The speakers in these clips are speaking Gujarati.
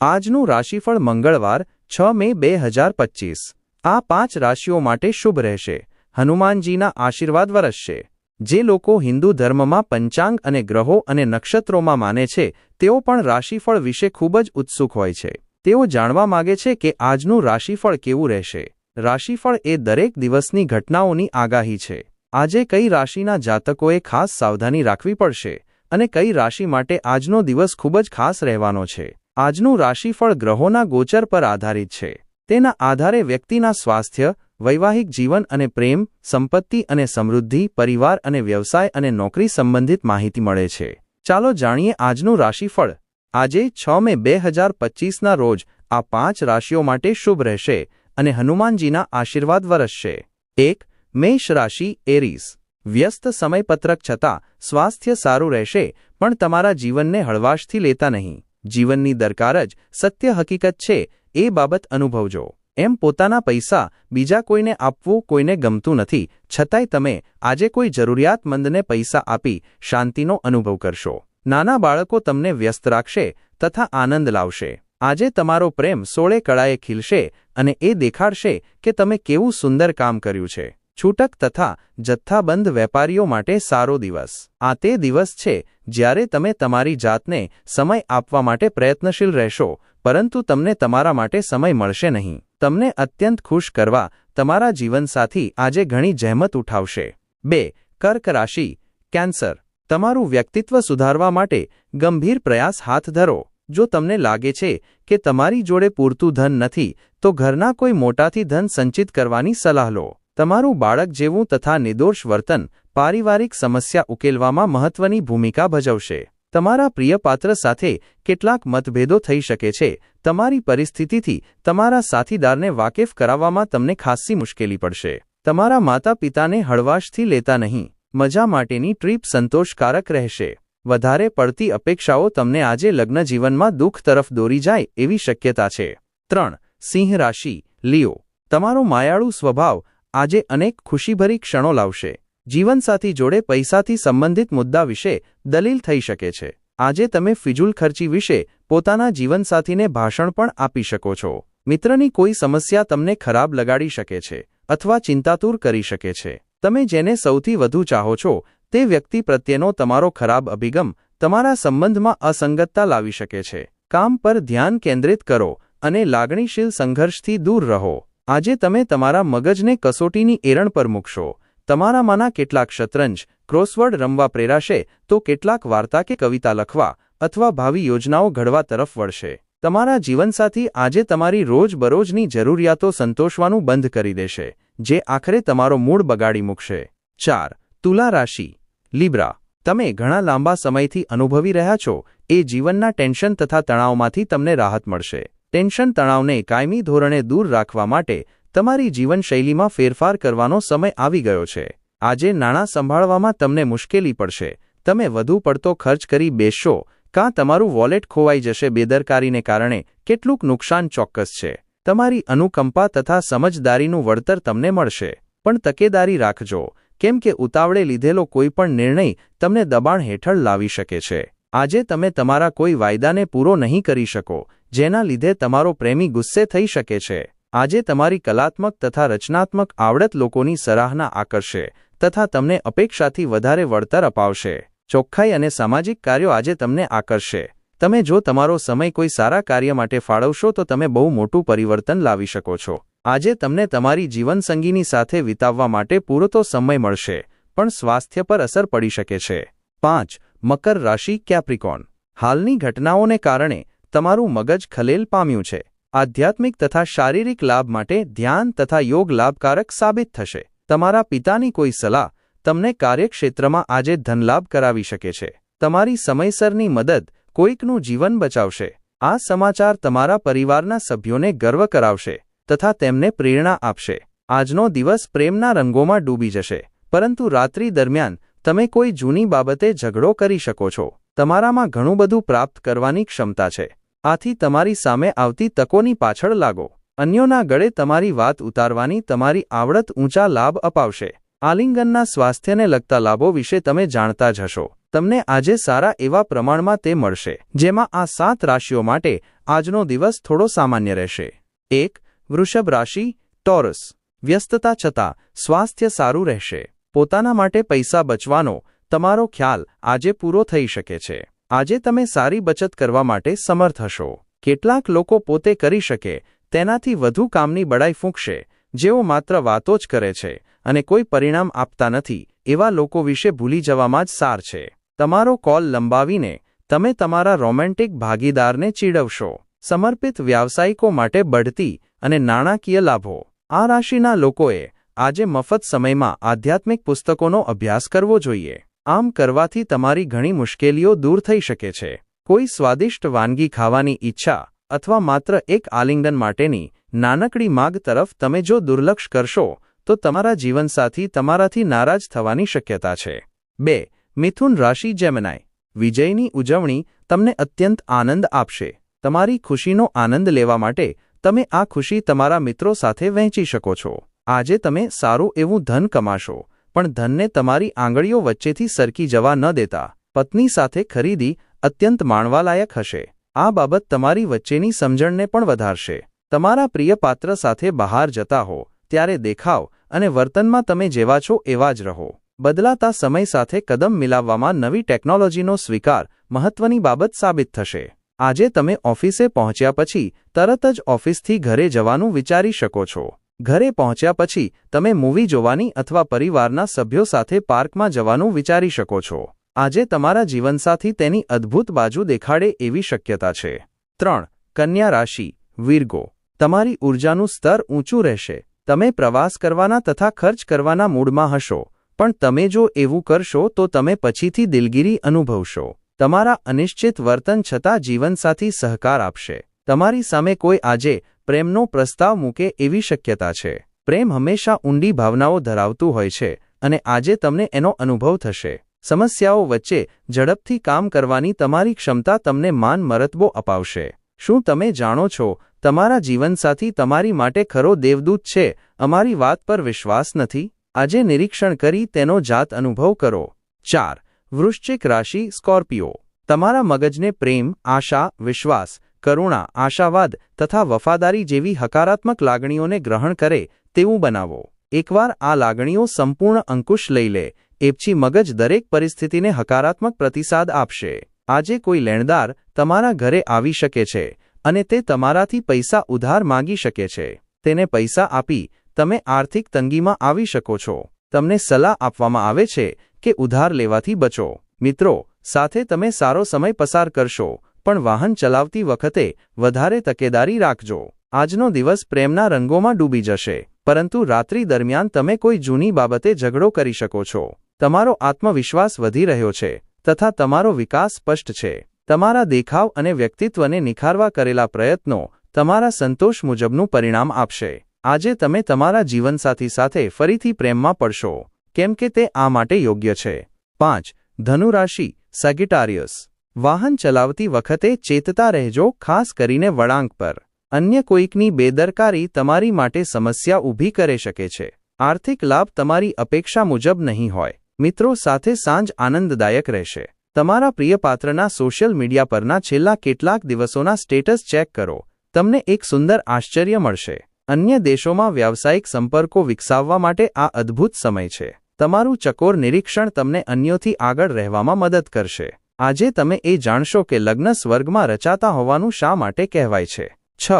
આજનું રાશિફળ મંગળવાર, છ મે બે હજાર પચીસ. આ પાંચ રાશિઓ માટે શુભ રહેશે. હનુમાનજીના આશીર્વાદ વરસશે. જે લોકો હિન્દુ ધર્મમાં પંચાંગ અને ગ્રહો અને નક્ષત્રોમાં માને છે, તેઓ પણ રાશિફળ વિશે ખૂબ જ ઉત્સુક હોય છે. તેઓ જાણવા માગે છે કે આજનું રાશિફળ કેવું રહેશે. રાશિફળ એ દરેક દિવસની ઘટનાઓની આગાહી છે. આજે કઈ રાશિના જાતકોએ ખાસ સાવધાની રાખવી પડશે અને કઈ રાશિ માટે આજનો દિવસ ખૂબ જ ખાસ રહેવાનો છે. આજનું રાશિફળ ગ્રહોના ગોચર પર આધારિત છે. તેના આધારે વ્યક્તિના સ્વાસ્થ્ય, વૈવાહિક જીવન અને પ્રેમ, સંપત્તિ અને સમૃદ્ધિ, પરિવાર અને વ્યવસાય અને નોકરી સંબંધિત માહિતી મળે છે. ચાલો જાણીએ આજનું રાશિફળ. આજે છ મે બે હજાર પચીસના રોજ આ પાંચ રાશિઓ માટે શુભ રહેશે અને હનુમાનજીના આશીર્વાદ વરસશે. એક, મેષ રાશિ, એરીસ. વ્યસ્ત સમયપત્રક છતાં સ્વાસ્થ્ય સારું રહેશે, પણ તમારા જીવનને હળવાશથી લેતા નહીં. જીવનની દરકાર જ સત્ય હકીકત છે એ બાબત અનુભવજો. એમ પોતાના પૈસા બીજા કોઈને આપવું કોઈને ગમતું નથી, છતાંય તમે આજે કોઈ જરૂરિયાતમંદને પૈસા આપી શાંતિનો અનુભવ કરશો. નાના બાળકો તમને વ્યસ્ત રાખશે તથા આનંદ લાવશે. આજે તમારો પ્રેમ સોળે કળાએ ખીલશે અને એ દેખાડશે કે તમે કેવું સુંદર કામ કર્યું છે. છૂટક તથા જથ્થાબંધ વેપારીઓ માટે સારો દિવસ. આ તે દિવસ છે જ્યારે તમે તમારી જાતને સમય આપવા માટે પ્રયત્નશીલ રહેશો, પરંતુ તમને તમારા માટે સમય મળશે નહીં. તમને અત્યંત ખુશ કરવા, તમારા જીવનસાથી આજે ઘણી જહેમત ઉઠાવશે. બે, કર્ક રાશિ, કેન્સર. તમારું વ્યક્તિત્વ સુધારવા માટે ગંભીર પ્રયાસ હાથ ધરો. જો તમને લાગે છે કે તમારી જોડે પૂરતું ધન નથી, તો ઘરના કોઈ મોટાથી ધન સંચિત કરવાની સલાહ લો. તમારું બાળક જેવું તથા નિર્દોષ વર્તન પારિવારિક સમસ્યા ઉકેલવામાં મહત્વની ભૂમિકા ભજવશે. તમારા પ્રિય પાત્ર સાથે કેટલાક મતભેદો થઈ શકે છે. તમારી પરિસ્થિતિથી તમારા સાથીદારને વાકેફ કરાવવામાં તમને ખાસ્સી મુશ્કેલી પડશે. તમારા માતા પિતાને હળવાશથી લેતા નહીં. મજા માટેની ટ્રીપ સંતોષકારક રહેશે. વધારે પડતી અપેક્ષાઓ તમને આજે લગ્ન જીવનમાં દુઃખ તરફ દોરી જાય એવી શક્યતા છે. ત્રણ, સિંહ રાશિ, લિયો. તમારો માયાળુ સ્વભાવ આજે અનેક ખુશીભરી ક્ષણો લાવશે. જીવનસાથી જોડે પૈસાથી સંબંધિત મુદ્દા વિશે દલીલ થઈ શકે છે. આજે તમે ફિજુલ ખર્ચી વિશે પોતાના જીવનસાથીને ભાષણ પણ આપી શકો છો. મિત્રની કોઈ સમસ્યા તમને ખરાબ લગાડી શકે છે અથવા ચિંતાતુર કરી શકે છે. તમે જેને સૌથી વધુ ચાહો છો, તે વ્યક્તિ પ્રત્યેનો તમારો ખરાબ અભિગમ તમારા સંબંધમાં અસંગતતા લાવી શકે છે. કામ પર ધ્યાન કેન્દ્રિત કરો અને લાગણીશીલ સંઘર્ષથી દૂર રહો. આજે તમે તમારા મગજને કસોટીની એરણ પર મૂકશો. તમારામાંના કેટલાક શતરંજ, ક્રોસવર્ડ રમવા પ્રેરાશે, તો કેટલાક વાર્તા કે કવિતા લખવા અથવા ભાવિ યોજનાઓ ઘડવા તરફ વળશે. તમારા જીવનસાથી આજે તમારી રોજબરોજની જરૂરિયાતો સંતોષવાનું બંધ કરી દેશે, જે આખરે તમારો મૂળ બગાડી મૂકશે. ચાર, તુલા રાશિ, લીબ્રા. તમે ઘણા લાંબા સમયથી અનુભવી રહ્યા છો, એ જીવનના ટેન્શન તથા તણાવમાંથી તમને રાહત મળશે. ટેન્શન તણાવને કાયમી ધોરણે દૂર રાખવા માટે તમારી જીવનશૈલીમાં ફેરફાર કરવાનો સમય આવી ગયો છે. આજે નાણાં સંભાળવામાં તમને મુશ્કેલી પડશે. તમે વધુ પડતો ખર્ચ કરી બેસશો, કાં તમારું વોલેટ ખોવાઈ જશે બેદરકારીને કારણે કેટલુંક નુકસાન ચોક્કસ છે. તમારી અનુકંપા તથા સમજદારીનું વળતર તમને મળશે. પણ તકેદારી રાખજો, કેમ કે ઉતાવળે લીધેલો કોઈપણ નિર્ણય તમને દબાણ હેઠળ લાવી શકે છે. આજે તમે તમારા કોઈ વાયદાને પૂરો નહીં કરી શકો, જેના લીધે તમારો પ્રેમી ગુસ્સે થઈ શકે છે. આજે તમારી કલાત્મક તથા રચનાત્મક આવડત લોકોની સરાહના આકર્ષે તથા તમને અપેક્ષાથી વધારે વળતર અપાવશે. ચોખ્ખાઈ અને સામાજિક કાર્યો આજે તમને આકર્ષે. તમે જો તમારો સમય કોઈ સારા કાર્ય માટે ફાળવશો તો તમે બહુ મોટું પરિવર્તન લાવી શકો છો. આજે તમને તમારી જીવનસંગીની સાથે વિતાવવા માટે પૂરતો સમય મળશે, પણ સ્વાસ્થ્ય પર અસર પડી શકે છે. પાંચ મકર રાશિ કેપ્રિકોન. હાલની ઘટનાઓને કારણે તમારું મગજ ખલેલ પામ્યું છે. આધ્યાત્મિક તથા શારીરિક લાભ માટે ધ્યાન તથા યોગ લાભકારક સાબિત થશે. તમારા પિતાની કોઈ સલાહ તમને કાર્યક્ષેત્રમાં આજે ધનલાભ કરાવી શકે છે. તમારી સમયસરની મદદ કોઈકનું જીવન બચાવશે. આ સમાચાર તમારા પરિવારના સભ્યોને ગર્વ કરાવશે તથા તેમને પ્રેરણા આપશે. આજનો દિવસ પ્રેમના રંગોમાં ડૂબી જશે. પરંતુ રાત્રિ દરમિયાન તમે કોઈ જૂની બાબતે ઝઘડો કરી શકો છો. તમારામાં ઘણું બધું પ્રાપ્ત કરવાની ક્ષમતા છે. આથી તમારી સામે આવતી તકોની પાછળ લાગો. અન્યોના ગળે તમારી વાત ઉતારવાની તમારી આવડત ઊંચા લાભ અપાવશે. આલિંગનના સ્વાસ્થ્યને લગતા લાભો વિશે તમે જાણતા જ હશો. તમને આજે સારા એવા પ્રમાણમાં તે મળશે, જેમાં આ સાત રાશિઓ માટે આજનો દિવસ થોડો સામાન્ય રહેશે. એક, વૃષભ રાશિ, ટોરસ. વ્યસ્તતા છતાં સ્વાસ્થ્ય સારું રહેશે. પોતાના માટે પૈસા બચવાનો તમારો ખ્યાલ આજે પૂરો થઈ શકે છે. આજે તમે સારી બચત કરવા માટે સમર્થ હશો. કેટલાક લોકો પોતે કરી શકે, તેનાથી વધુ કામની બડાઈ ફૂંકશે, જેઓ માત્ર વાતો જ કરે છે અને કોઈ પરિણામ આપતા નથી, એવા લોકો વિશે ભૂલી જવામાં જ સાર છે. તમારો કોલ લંબાવીને તમે તમારા રોમેન્ટિક ભાગીદારને ચીડવશો. સમર્પિત વ્યાવસાયિકો માટે બઢતી અને નાણાકીય લાભો. આ રાશિના લોકોએ આજે મફત સમયમાં આધ્યાત્મિક પુસ્તકોનો અભ્યાસ કરવો જોઈએ. આમ કરવાથી તમારી ઘણી મુશ્કેલીઓ દૂર થઈ શકે છે. કોઈ સ્વાદિષ્ટ વાનગી ખાવાની ઈચ્છા અથવા માત્ર એક આલિંગન માટેની નાનકડી માગ તરફ તમે જો દુર્લક્ષ કરશો, તો તમારા જીવનસાથી તમારાથી નારાજ થવાની શક્યતા છે. બે, મિથુન રાશિ જેમનાય. વિજયની ઉજવણી તમને અત્યંત આનંદ આપશે. તમારી ખુશીનો આનંદ લેવા માટે તમે આ ખુશી તમારા મિત્રો સાથે વહેંચી શકો છો. આજે તમે સારું એવું ધન કમાશો, પણ ધનને તમારી આંગળીઓ વચ્ચેથી સરકી જવા ન દેતા. પત્ની સાથે ખરીદી અત્યંત માણવાલાયક હશે. આ બાબત તમારી વચ્ચેની સમજણને પણ વધારશે. તમારા પ્રિય પાત્ર સાથે બહાર જતા હો, ત્યારે દેખાવ અને વર્તનમાં તમે જેવા છો એવા જ રહો. બદલાતા સમય સાથે કદમ મિલાવવામાં નવી ટેકનોલોજીનો સ્વીકાર મહત્વની બાબત સાબિત થશે. આજે તમે ઓફિસે પહોંચ્યા પછી તરત જ ઓફિસથી ઘરે જવાનું વિચારી શકો છો. ઘરે પહોંચ્યા પછી તમે મૂવી જોવાની અથવા પરિવારના સભ્યો સાથે પાર્કમાં જવાનું વિચારી શકો છો. આજે તમારા જીવનસાથી તેની અદ્ભુત બાજુ દેખાડે એવી શક્યતા છે. ત્રણ, કન્યા રાશિ, વીરગો. તમારી ઊર્જાનું સ્તર ઊંચું રહેશે. તમે પ્રવાસ કરવાના તથા ખર્ચ કરવાના મૂડમાં હશો. પણ તમે જો એવું કરશો તો તમે પછીથી દિલગીરી અનુભવશો. તમારા અનિશ્ચિત વર્તન છતાં જીવનસાથી સહકાર આપશે. તમારી સામે કોઈ આજે પ્રેમનો પ્રસ્તાવ મૂકે એવી શક્યતા છે. પ્રેમ હંમેશા ઊંડી ભાવનાઓ ધરાવતું હોય છે અને આજે તમને એનો અનુભવ થશે. સમસ્યાઓ વચ્ચે ઝડપથી કામ કરવાની તમારી ક્ષમતા તમને માન મરતબો અપાવશે. શું તમે જાણો છો, તમારા જીવનસાથી તમારી માટે ખરો દેવદૂત છે? અમારી વાત પર વિશ્વાસ નથી? આજે નિરીક્ષણ કરી તેનો જાત અનુભવ કરો. ચાર, વૃશ્ચિક રાશિ સ્કોર્પિયો. તમારા મગજને પ્રેમ, આશા, વિશ્વાસ કરુણા, આશાવાદ તથા વફાદારી જેવી હકારાત્મક લાગણીઓને ગ્રહણ કરે તેવું બનાવો. એકવાર આ લાગણીઓ સંપૂર્ણ અંકુશ લઈ લે, એપછી મગજ દરેક પરિસ્થિતિને હકારાત્મક પ્રતિસાદ આપશે. આજે કોઈ લેણદાર તમારા ઘરે આવી શકે છે અને તે તમારાથી પૈસા ઉધાર માંગી શકે છે. તેને પૈસા આપી તમે આર્થિક તંગીમાં આવી શકો છો. તમને સલાહ આપવામાં આવે છે કે ઉધાર લેવાથી બચો. મિત્રો, સાથે તમે સારો સમય પસાર કરશો. પણ વાહન ચલાવતી વખતે વધારે તકેદારી રાખજો. આજનો દિવસ પ્રેમના રંગોમાં ડૂબી જશે, પરંતુ રાત્રિ દરમિયાન તમે કોઈ જૂની બાબતે ઝઘડો કરી શકો છો. તમારો આત્મવિશ્વાસ વધી રહ્યો છે, તથા તમારો વિકાસ સ્પષ્ટ છે. તમારા દેખાવ અને વ્યક્તિત્વને નિખારવા કરેલા પ્રયત્નો તમારા સંતોષ મુજબનું પરિણામ આપશે. આજે તમે તમારા જીવનસાથી સાથે ફરીથી પ્રેમમાં પડશો. કેમ કે તે આ માટે યોગ્ય છે. પાંચ, ધનુરાશિ સેગિટારિયસ વાહન ચલાવતી વખતે ચેતતા રહેજો, ખાસ કરીને વળાંક પર. અન્ય કોઈકની બેદરકારી તમારી માટે સમસ્યા ઊભી કરી શકે છે. આર્થિક લાભ તમારી અપેક્ષા મુજબ નહીં હોય. મિત્રો સાથે સાંજ આનંદદાયક રહેશે. તમારા પ્રિય પાત્રના સોશિયલ મીડિયા પરના છેલ્લા કેટલાક દિવસોના સ્ટેટસ ચેક કરો. તમને એક સુંદર આશ્ચર્ય મળશે. અન્ય દેશોમાં વ્યાવસાયિક સંપર્કો વિકસાવવા માટે આ અદ્ભુત સમય છે. તમારું ચકોર નિરીક્ષણ તમને અન્યોથી આગળ રહેવામાં મદદ કરશે. આજે તમે એ જાણશો કે લગ્ન સ્વર્ગમાં રચાતા હોવાનું શા માટે કહેવાય છે? છ.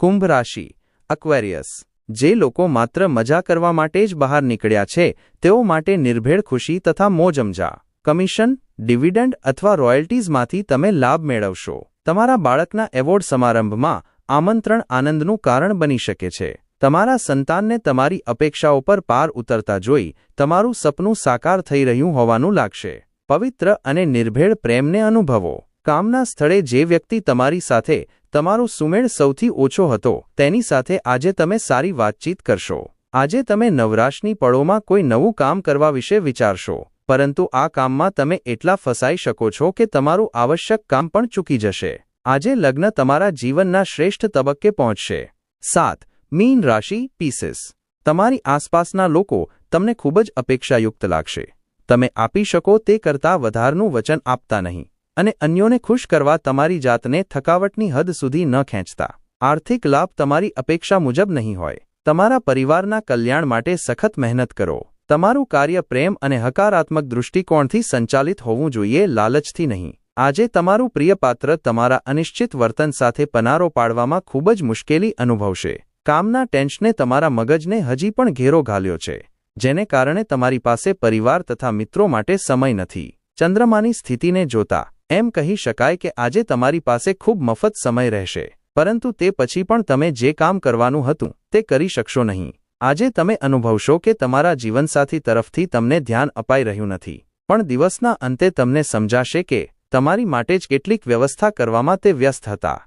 કુંભ રાશિ. અક્વેરિયસ જે લોકો માત્ર મજા કરવા માટે જ બહાર નીકળ્યા છે, તેઓ માટે નિર્ભેળ ખુશી તથા મોજમજા કમિશન ડિવિડન્ડ અથવા રોયલ્ટીઝમાંથી તમે લાભ મેળવશો. તમારા બાળકના એવોર્ડ સમારંભમાં આમંત્રણ આનંદનું કારણ બની શકે છે. તમારા સંતાનને તમારી અપેક્ષાઓ પર પાર ઉતરતા જોઈ તમારું સપનું સાકાર થઈ રહ્યું હોવાનું લાગશે. પવિત્ર અને નિર્ભેળ પ્રેમને અનુભવો. કામના સ્થળે જે વ્યક્તિ તમારી સાથે, તમારો સુમેળ સૌથી ઓછો હતો, તેની સાથે આજે તમે સારી વાતચીત કરશો. આજે તમે નવરાશની પળોમાં કોઈ નવું કામ કરવા વિશે વિચારશો, પરંતુ આ કામમાં તમે એટલા ફસાઈ શકો છો કે તમારું આવશ્યક કામ પણ ચૂકી જશે. આજે લગ્ન તમારા જીવનના શ્રેષ્ઠ તબક્કે પહોંચશે. સાત, મીન રાશિ, પીસીસ. તમારી આસપાસના લોકો તમને ખૂબ જ અપેક્ષાયુક્ત લાગશે. તમે આપી શકો તે કરતાં વધારનું વચન આપતા નહીં. અને અન્યોને ખુશ કરવા તમારી જાતને થકાવટની હદ સુધી ન ખેંચતા. આર્થિક લાભ તમારી અપેક્ષા મુજબ નહીં હોય. તમારા પરિવારના કલ્યાણ માટે સખત મહેનત કરો. તમારું કાર્ય પ્રેમ અને હકારાત્મક દૃષ્ટિકોણથી સંચાલિત હોવું જોઈએ લાલચથી નહીં. આજે તમારું પ્રિય પાત્ર તમારા અનિશ્ચિત વર્તન સાથે પનારો પાડવામાં ખૂબ જ મુશ્કેલી અનુભવશે. કામના ટેન્શને તમારા મગજને હજી પણ ઘેરો ઘાલ્યો છે. જેને કારણે તમારી પાસે પરિવાર તથા મિત્રો માટે સમય નથી. ચંદ્રમાની સ્થિતિને જોતા, એમ કહી શકાય કે આજે તમારી પાસે ખૂબ મફત સમય રહેશે, પરંતુ તે પછી પણ તમે જે કામ કરવાનું હતું, તે કરી શકશો નહીં. આજે તમે અનુભવશો કે તમારા જીવનસાથી તરફથી તમને ધ્યાન અપાઈ રહ્યું નથી. પણ દિવસના અંતે તમને સમજાશે કે, તમારી માટે જ કેટલીક વ્યવસ્થા કરવામાં તે વ્યસ્ત હતા.